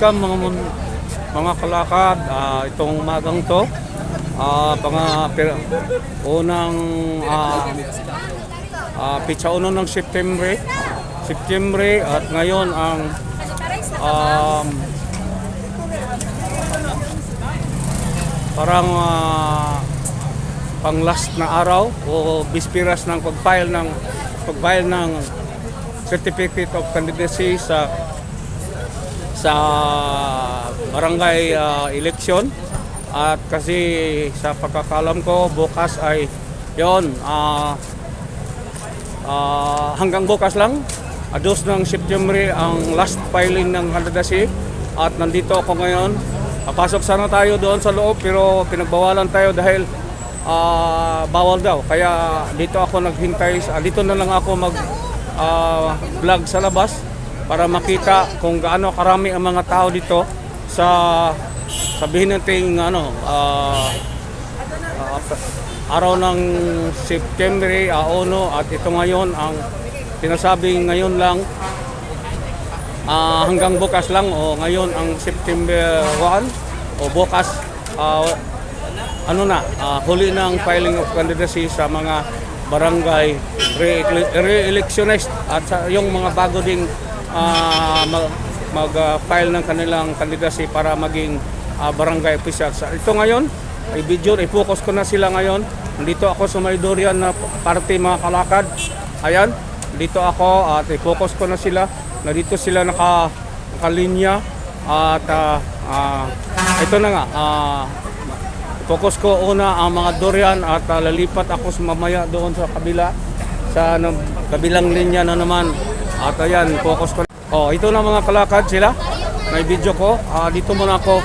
welcome mga mun- mga kalakad. Ah, itong umagang to. Ah, pang per, unang ah, ah, pitsa uno ng September. September at ngayon ang um, parang ah, pang last na araw o bispiras ng pag-file ng pag-file ng certificate of candidacy sa sa barangay ah, election at kasi sa pagkakalam ko bukas ay yon ah ah, hanggang bukas lang. Ados ng September ang last filing ng candidacy at nandito ako ngayon. Papasok sana tayo doon sa loob pero pinagbawalan tayo dahil ah, bawal daw. Kaya dito ako naghintay sa- dito na lang ako mag ah, vlog sa labas para makita kung gaano karami ang mga tao dito sa sabihin natin ano ah, ah, araw ng September ah, uno at ito ngayon ang sinasabing ngayon lang ah, hanggang bukas lang o ngayon ang September 1 o bukas ah, ano na ah, huli ng filing of candidacy sa mga barangay re- re-electionist at sa yung mga bago ding mag, mag-file ng kanilang candidacy para maging ah, barangay official. Sa ito ngayon, ay video, i-focus ko na sila ngayon. Nandito ako sa may na party mga kalakad. Ayan, dito ako at i-focus ko na sila. Na dito sila naka, nakalinya at ah, ah, ito na nga, ah, Focus ko una ang mga durian at uh, lalipat ako sa mamaya doon sa kabila sa ano, kabilang linya na naman. At ayan, focus ko. Oh, ito na mga kalakad sila. May video ko. Ah, dito muna ako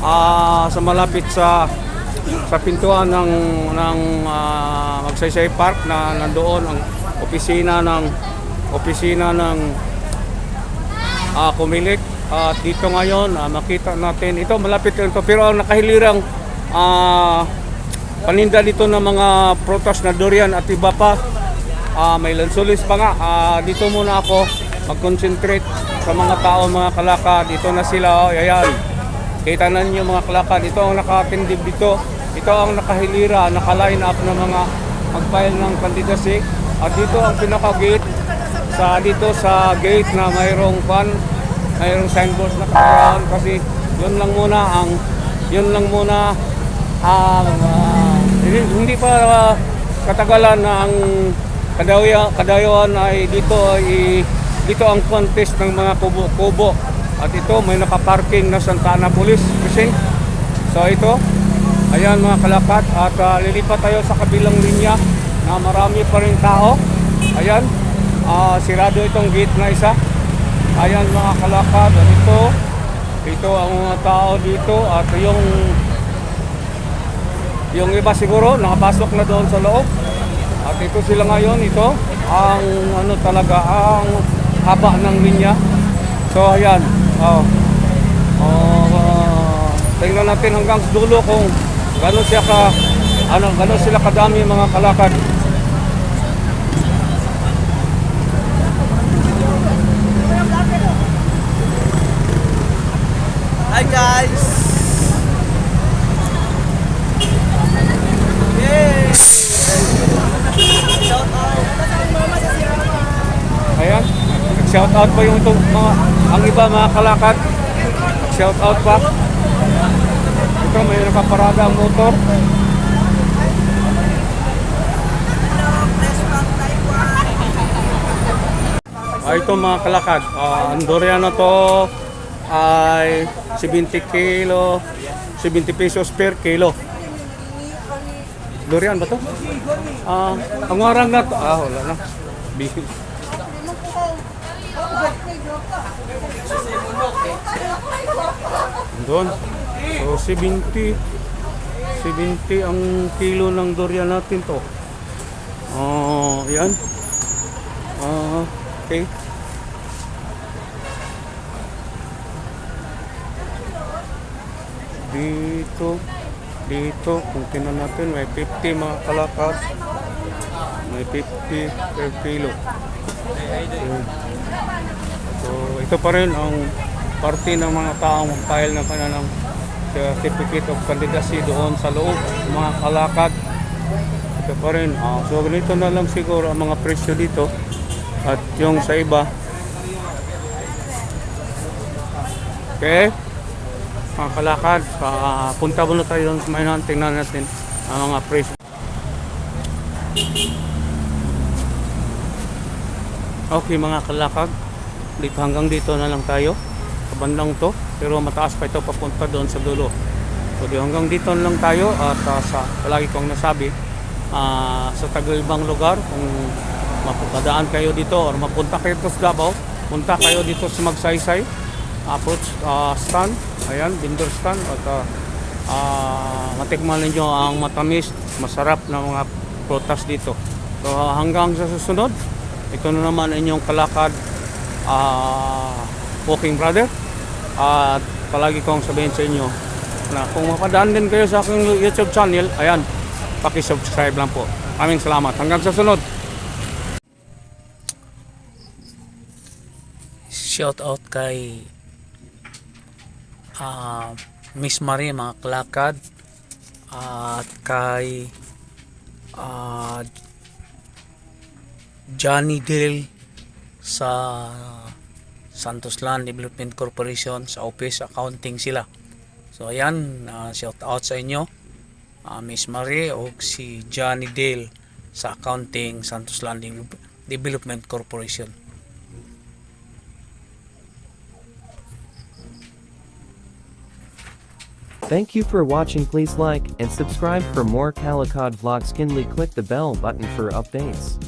ah, sa malapit sa sa pintuan ng ng ah, Magsaysay Park na nandoon ang opisina ng opisina ng ah kumilik at dito ngayon ah, makita natin ito malapit lang to pero ang nakahilirang ah, paninda dito ng mga protas na durian at iba pa ah, may lansulis pa nga. Ah, dito muna ako mag-concentrate sa mga tao mga kalaka. Dito na sila oh, ayan. Kita na niyo mga kalaka. Dito ang nakatindib dito. Ito ang nakahilira naka-line up ng mga mag-file ng candidacy at dito ang pinaka-gate sa dito sa gate na mayroong pan mayroong signboard na kaya kasi yun lang muna ang yun lang muna ang ah, hindi, pa ah, katagalan na ang kadaya, kadayuan ay dito ay dito ang contest ng mga kubo-kubo at ito may nakaparking na Santana Police Precinct so ito ayan mga kalakat at ah, lilipat tayo sa kabilang linya na marami pa rin tao ayan Ah, sirado itong gate na isa. Ayan mga kalakad, ito, ito ang mga tao dito at yung yung iba siguro nakapasok na doon sa loob. At ito sila ngayon, ito ang ano talaga ang haba ng linya. So ayan. Oh. Oh, ah, tingnan natin hanggang dulo kung gano'n siya ka ano, gano'n sila kadami mga kalakad. Hi guys! Yay! Shout out! Ayan, shout out pa yung itong mga, ang iba mga kalakad. Shout out pa. Ito may nakaparada ang motor. Ah, ito mga kalakad. Ah, ang durian na to ay 70 kilo, 70 pesos per kilo. Durian ba to? Ah, ang warang na to. Ah, wala na. Doon. So 70 70 ang kilo ng durian natin to. Oh, yan. Ah, okay. Dito, dito, kung tinan natin, may 50 mga kalakas. May 50 per kilo. Okay. So, ito pa rin ang parte ng mga taong mag-file ng kanilang certificate of candidacy doon sa loob, mga kalakad. Ito pa rin. Ah, so ganito na lang siguro ang mga presyo dito. At yung sa iba. Okay? Mga kalakad, ah, punta muna tayo sa mainan. Tingnan natin ang mga presyo. Okay mga kalakad, dito hanggang dito na lang tayo. Sa bandang to, pero mataas pa ito papunta doon sa dulo. So di hanggang dito na lang tayo at ah, sa palagi kong nasabi, ah, sa tagal-ibang lugar, kung mapupadaan kayo dito or mapunta kayo dito sa Davao, punta kayo dito sa Magsaysay, approach ah, stand, ayan, vendor stand at ah, ah, matikman ninyo ang matamis, masarap na mga prutas dito. So hanggang sa susunod, ito na naman inyong kalakad ah, walking brother at palagi kong sabihin sa inyo na kung mapadaan din kayo sa aking YouTube channel, ayan, paki-subscribe lang po. Aming salamat. Hanggang sa sunod. shout out kay ah, Miss Marie mga kalakad at kay ah, Johnny Dale sa Santos Land Development Corporation sa office accounting sila. So ayan ah, shout out sa inyo ah, Miss Marie o si Johnny Dale sa accounting Santos Land Development Corporation. Thank you for watching. Please like and subscribe for more Calicod vlogs. Kindly click the bell button for updates.